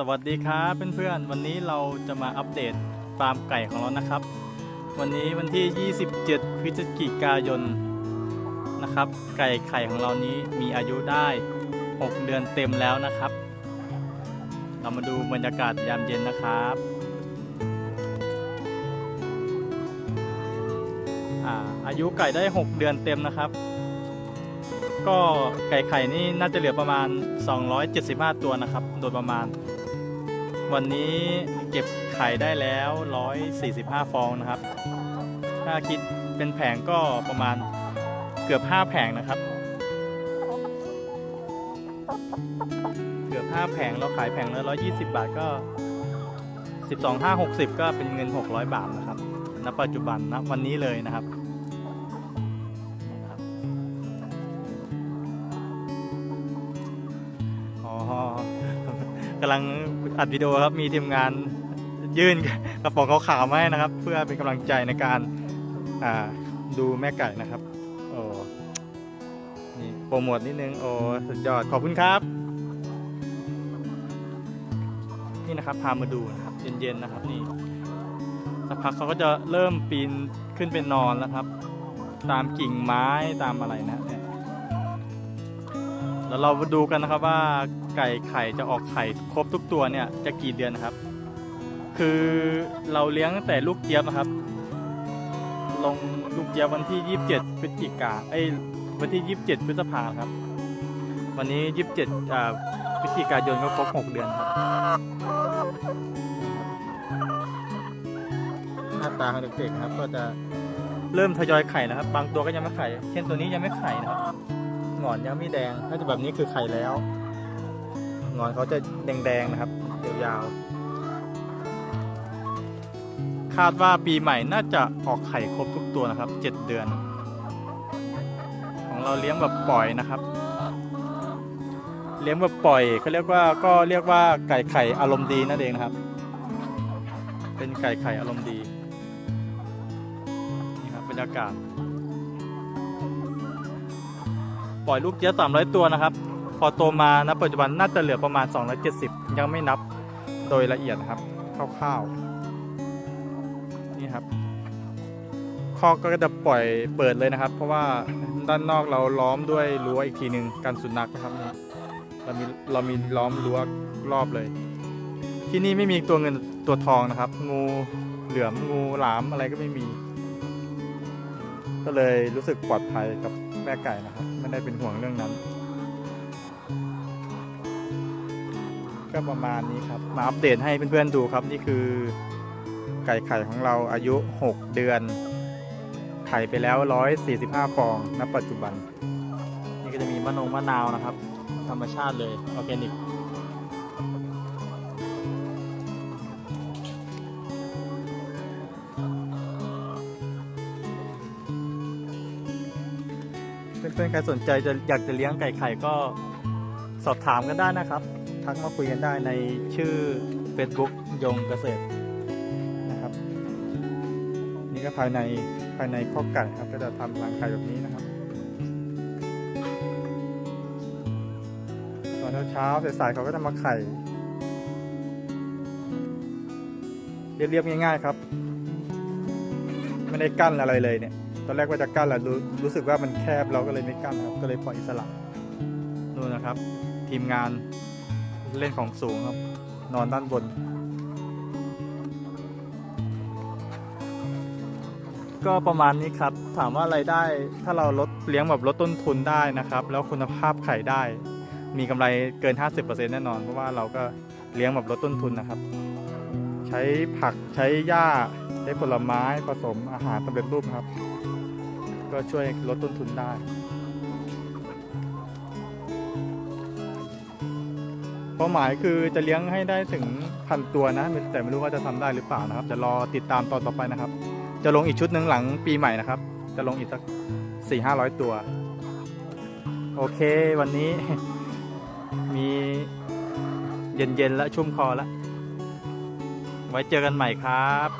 สวัสดีครับเพื่อนๆ วันนี้เราจะมาอัปเดตฟาร์มไก่ของเรานะครับ วันนี้วันที่ 27 พฤศจิกายนนะครับ ไก่ไข่ของเรานี้มีอายุได้ 6 เดือนเต็มแล้วนะครับ เรามาดูบรรยากาศยามเย็นนะครับอาอายุไก่ได้ 6 เดือนเต็มนะครับ ก็ไก่ไข่นี่น่าจะเหลือประมาณ 275 ตัวนะครับ โดยประมาณ วันนี้เก็บไข่ได้แล้ว 145 ฟองนะครับ ถ้าคิดเป็นแผงก็ประมาณเกือบ 5 แผงนะครับ เกือบ 5 แผงเราขายแผงละ120 บาทก็ 12 5 60 ก็เป็นเงิน 600 บาทนะครับ ณ ปัจจุบันนะวันนี้เลยนะครับอ๋อกำลัง อัดวิดีโอครับมีทีมงานยื่นกระป๋องขาวๆมาให้นะครับ เพื่อเป็นกำลังใจในการดูแม่ไก่นะครับโอ้นี่โปรโมทนิดนึงโอ้สุดยอดขอบคุณครับ นี่นะครับพามาดูนะครับเย็นๆนะครับนี่สักพักเขาก็จะเริ่มปีนขึ้นไปนอนแล้วครับ ตามกิ่งไม้ตามอะไรนะเนี่ย แล้วเรามาดูกันนะครับว่าไก่ไข่จะออกไข่ครบทุกตัวเนี่ยจะกี่เดือนนะครับ คือเราเลี้ยงตั้งแต่ลูกเจี๊ยบนะครับ ลงลูกเจี๊ยบวันที่ 27พฤศจิกาไอ้วันที่ 27พฤษภาครับ วันนี้ 27อ่าพฤศจิกายนก็ครบ 6 เดือนครับหน้าตาของเด็กๆครับก็จะเริ่มทยอยไข่นะครับ บางตัวก็ยังไม่ไข่ เช่นตัวนี้ยังไม่ไข่นะครับ หงอนยังไม่แดง ถ้าจะแบบนี้คือไข่แล้ว หงอนเขาจะแดงๆนะครับยาวๆคาดว่าปีใหม่น่าจะออกไข่ครบทุกตัวนะครับ 7 เดือน ของเราเลี้ยงแบบปล่อยนะครับ เลี้ยงแบบปล่อยเขาเรียกว่าก็เรียกว่าไก่ไข่อารมณ์ดีนั่นเองนะครับ เป็นไก่ไข่อารมณ์ดีนี่ครับบรรยากาศ ปล่อยลูกเจี๊ยบ300 ตัวนะครับ พอโตมานะปัจจุบันน่าจะเหลือประมาณ 270 ยังไม่นับโดยละเอียดนะครับคร่าวๆนี่ครับคอกก็จะปล่อยเปิดเลยนะครับ เพราะว่าด้านนอกเราล้อมด้วยรั้วอีกทีหนึ่งกันสุนัขนะครับนี่เรามีเรามีล้อมรั้วรอบเลย ที่นี่ไม่มีตัวเงินตัวทองนะครับ งูเหลือมงูหลามอะไรก็ไม่มี ก็เลยรู้สึกปลอดภัยกับ แม่ไก่นะครับ ไม่ได้เป็นห่วงเรื่องนั้น ก็ประมาณนี้ครับ มาอัปเดตให้เพื่อนๆดูครับนี่คือ ไก่ไข่ของเราอายุ 6 เดือน ไข่ไปแล้ว 145 ฟองณปัจจุบัน นี่ก็จะมีมะนงมะนาวนะครับ ธรรมชาติเลยออร์แกนิก เพื่อนๆใครสนใจจะอยากจะเลี้ยงไก่ไข่ก็สอบถามกันได้นะครับ ทักมาคุยกันได้ในชื่อ Facebook ยงเกษตรนะครับ นี่ก็ภายในภายในข้อกไก่ครับก็จะทำรังไข่แบบนี้นะครับ ตอนเช้าๆสายๆเขาก็จะมาไข่เรียบๆง่ายๆครับ ไม่ได้กั้นอะไรเลยเนี่ย ตอนแรกว่าจะกั้นแหละรู้รู้สึกว่ามันแคบเราก็เลยไม่กั้นครับ ก็เลยปล่อยอิสระนู่นนะครับ ทีมงานเล่นของสูงครับ นอนด้านบน ก็ประมาณนี้ครับ ถามว่าไรายได้ถ้าเราลดเลี้ยงแบบลดต้นทุนได้นะครับ แล้วคุณภาพไข่ได้ มีกำไรเกิน 50%แน่นอน เพราะว่าเราก็เลี้ยงแบบลดต้นทุนนะครับ ใช้ผักใช้หญ้าใช้ผลไม้ผสมอาหารสำเร็จรูปครับ ก็ช่วยลดต้นทุนได้เป้าหมายคือจะเลี้ยงให้ได้ถึงพันตัวนะ แต่ไม่รู้ว่าจะทำได้หรือเปล่านะครับ จะรอติดตามตอนต่อไปนะครับ จะลงอีกชุดหนึ่งหลังปีใหม่นะครับ จะลงอีกสักสี่ห้าร้อยตัว โอเควันนี้มีเย็นๆและชุ่มคอแล้วไว้เจอกันใหม่ครับ